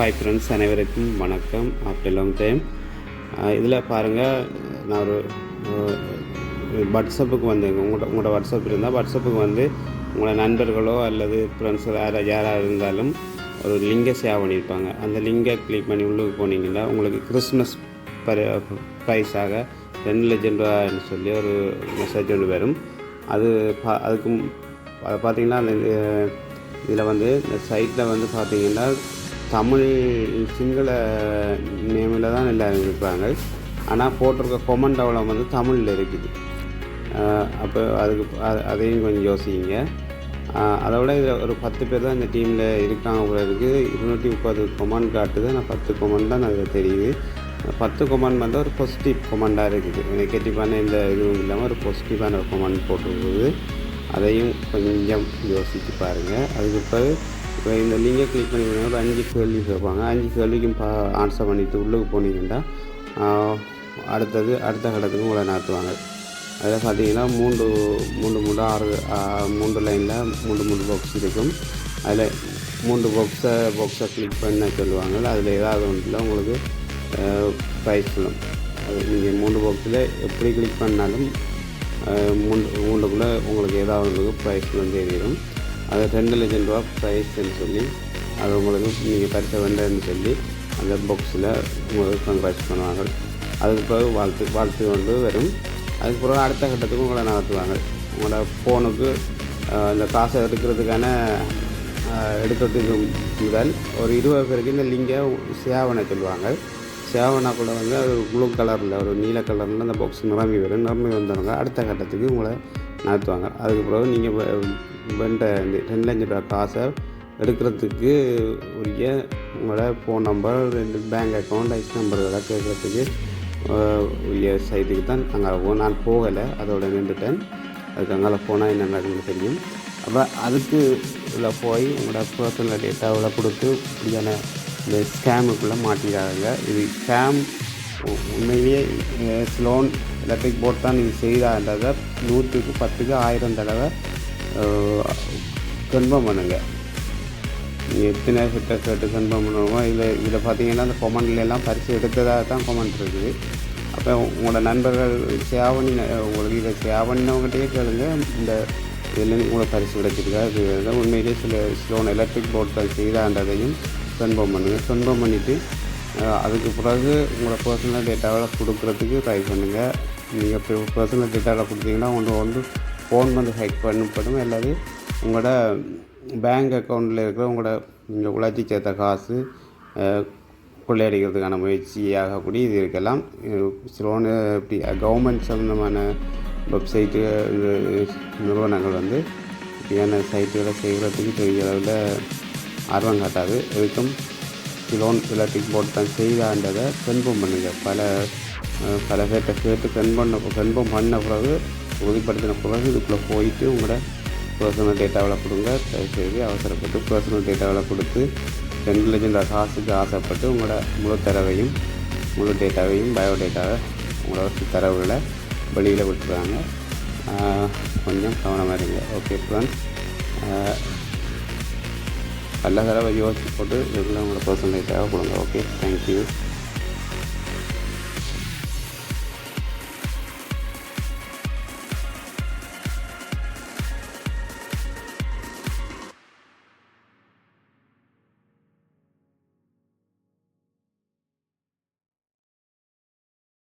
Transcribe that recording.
Hi friends அனைவருக்கும் வணக்கம். After long time இதில் பாருங்கள் நான் ஒரு வாட்ஸ்அப்புக்கு வந்து உங்கள்கிட்ட உங்களோட வாட்ஸ்அப் இருந்தால் வாட்ஸ்அப்புக்கு வந்து உங்களோட நண்பர்களோ அல்லது ஃப்ரெண்ட்ஸோ யாராக யாராக இருந்தாலும் ஒரு லிங்கை சேவ் பண்ணியிருப்பாங்க. அந்த லிங்கை கிளிக் பண்ணி உள்ளுக்கு போனீங்கன்னா உங்களுக்கு கிறிஸ்மஸ் பரி ப்ரைஸாக ரெண்டு லட்சம் ரூபான்னு சொல்லி ஒரு மெசேஜ் ஒன்று வரும். அது பா அதுக்கும் அதை பார்த்தீங்கன்னா அந்த இதில் வந்து இந்த சைட்டில் வந்து பார்த்தீங்கன்னா தமிழ் சிங்கள நேமில் தான் எல்லோரும் இருப்பாங்க. ஆனால் போட்டிருக்க கொமன் டவலம் வந்து தமிழில் இருக்குது. அப்போ அதுக்கு அதையும் கொஞ்சம் யோசிங்க. அதை விட இதில் ஒரு பத்து பேர் தான் இந்த டீமில் இருக்காங்க போல இருக்குது இருநூற்றி முப்பது கொமாண்ட் காட்டுது நான் பத்து கொமாண்ட் தான் அதில் தெரியுது. பத்து கொமாண்ட் வந்து ஒரு பாசிட்டிவ் கொமாண்டாக இருக்குது. நெகட்டிவான எந்த இதுவும் இல்லாமல் ஒரு பாசிட்டிவான கொமாண்ட் போட்டிருக்குது. அதையும் கொஞ்சம் யோசித்து பாருங்கள் அதுக்கு பிறகு இப்போ இந்த லிங்கை கிளிக் பண்ணி ஒரு அஞ்சு கேள்வி கேட்பாங்க. அஞ்சு கேள்விக்கும் பா ஆன்சர் பண்ணிவிட்டு உள்ளுக்கு போனீங்கன்னா அடுத்தது அடுத்த கட்டத்துக்கு உங்களை நடத்துவாங்க. அதில் பார்த்தீங்கன்னா மூன்று மூன்று மூன்று ஆறு மூன்று லைனில் மூன்று மூன்று பாக்ஸ் இருக்கும். அதில் மூன்று பாக்ஸை பாக்ஸை கிளிக் பண்ண சொல்லுவாங்க அதில் ஏதாவது ஒன்றில் உங்களுக்கு ப்ரைஸ் சொல்லும். அது நீங்கள் மூன்று பாக்ஸில் எப்படி கிளிக் பண்ணாலும் மூன்று மூன்றுக்குள்ளே உங்களுக்கு ஏதாவது ஒன்றுக்கு ப்ரைஸ் வந்து தெரியும் அது ரெண்டு லட்சம் ரூபா ப்ரைஸ்ன்னு சொல்லி அது உங்களுக்கு நீங்கள் பரிசை வேண்டன்னு சொல்லி அந்த பாக்ஸில் உங்களுக்கு கங்க்ராட்ஸ் பண்ணுவாங்க. அதுக்கு பிறகு வாழ்த்து வாழ்த்து கொண்டு வரும். அதுக்கு பிறகு அடுத்த கட்டத்துக்கு உங்களை நகர்த்துவாங்க உங்களோட ஃபோனுக்கு இந்த காசை எடுக்கிறதுக்கான எடுக்கிறதுக்கு முதல் ஒரு இருபது பேருக்கு இந்த லிங்கை சேவனை சொல்லுவாங்க. சொல்லுவாங்க சேவனாக்குள்ளே வந்து அது ப்ளூ கலரில் ஒரு நீல கலரில் அந்த பாக்ஸ் நிரம்பி வரும். நிரம்பி வந்தவங்க அடுத்த கட்டத்துக்கு உங்களை நடத்துவாங்க. அதுக்கு பிறகு நீங்கள் வெண்ட இந்த ரெண்டு லட்சம் ரூபா காசை எடுக்கிறதுக்கு உரிய உங்களோட ஃபோன் நம்பர் ரெண்டு பேங்க் அக்கௌண்ட் ஐஸ் நம்பர்களை கேட்குறதுக்கு உரிய சைட்டுக்கு தான் அங்கே நான் போகலை. அதோட நின்றுட்டேன். அதுக்கு அங்கே போனால் என்ன நடக்குன்னு தெரியும். அப்போ அதுக்கு உள்ள போய் உங்களோட பர்சனல் டேட்டாவில் கொடுத்து இப்படியான இந்த ஸ்கேமுக்குள்ளே மாட்டிக்கிறாங்க. இது ஸ்கேம் உண்மையிலேயே ஸ்லோன் எலக்ட்ரிக் போர்ட் தான் இது செய்தான்றதை நூற்றுக்கு பத்துக்கு ஆயிரம் தடவை கன்ஃபார்ம் பண்ணுங்கள் நீங்கள் எத்தனை ஃபிட்டர் கேட்டு கன்ஃபார்ம் பண்ணுவோமோ இதில் இதில் பார்த்தீங்கன்னா அந்த கொமெண்ட்ல எல்லாம் பரிசு எடுத்ததாக தான் கொமெண்ட் இருக்குது. அப்போ உங்களோட நண்பர்கள் சேவ் பண்ணி உங்களுக்கு இதை சேவ் பண்ணினவங்ககிட்டயே கேளுங்க. இந்த இதில் உங்களை பரிசு கிடைச்சிருக்கா இது உண்மையிலேயே சில ஸ்லோன் எலக்ட்ரிக் போர்ட்கள் செய்தான்றதையும் கன்ஃபார்ம் பண்ணுங்கள் கன்ஃபார்ம் பண்ணிவிட்டு அதுக்கு பிறகு உங்களோட பர்சனல் டேட்டாவில் கொடுக்குறதுக்கு ட்ரை பண்ணுங்கள் நீங்கள் இப்போ பர்சனல் டேட்டாவில் கொடுத்தீங்கன்னா ஒன்று வந்து ஃபோன் வந்து ஹேக் பண்ணப்படும். அல்லது உங்களோட பேங்க் அக்கௌண்ட்டில் இருக்கிற உங்களோட நீங்கள் உழைச்சி சேர்த்த காசு கொள்ளையடிக்கிறதுக்கான முயற்சியாக முயற்சியாகக்கூடிய இது இருக்கலாம். சிலோன்னு இப்படி கவர்மெண்ட் சம்மந்தமான வெப்சைட்டு நிறுவனங்கள் வந்து இப்படியான சைட்டுகளை செய்கிறதுக்கு பெரிய அளவில் ஆர்வம் காட்டாது. எதுக்கும் லோன் எலக்ட்ரிக் போட்டு தான் செய்தான்றதை கன்ஃபார்ம் பண்ணுங்கள் பல பல பேர்கிட்ட கேட்டு கன்ஃபார்ம் கன்ஃபார்ம் பண்ண பிறகு உறுதிப்படுத்தின பிறகு இதுக்குள்ளே போயிட்டு உங்களோட பர்சனல் டேட்டாவில் கொடுங்க. தயவுசெய்து அவசரப்பட்டு பர்சனல் டேட்டாவில் கொடுத்து ரெண்டு லட்சம் காசுக்கு ஆசைப்பட்டு உங்களோட முழு தரவையும் முழு டேட்டாவையும் பயோடேட்டாவை உங்களோட தரவுகளை வெளியில் விட்டுருவாங்க கொஞ்சம் கவனமாக இருங்க. ஓகே ஃப்ரெண்ட்ஸ் பல தடவை யோசிச்சு போட்டு ரெகுலர் உங்களோட பர்சன்டேஜ் தேவைப்படுங்க ஓகே தேங்க்யூ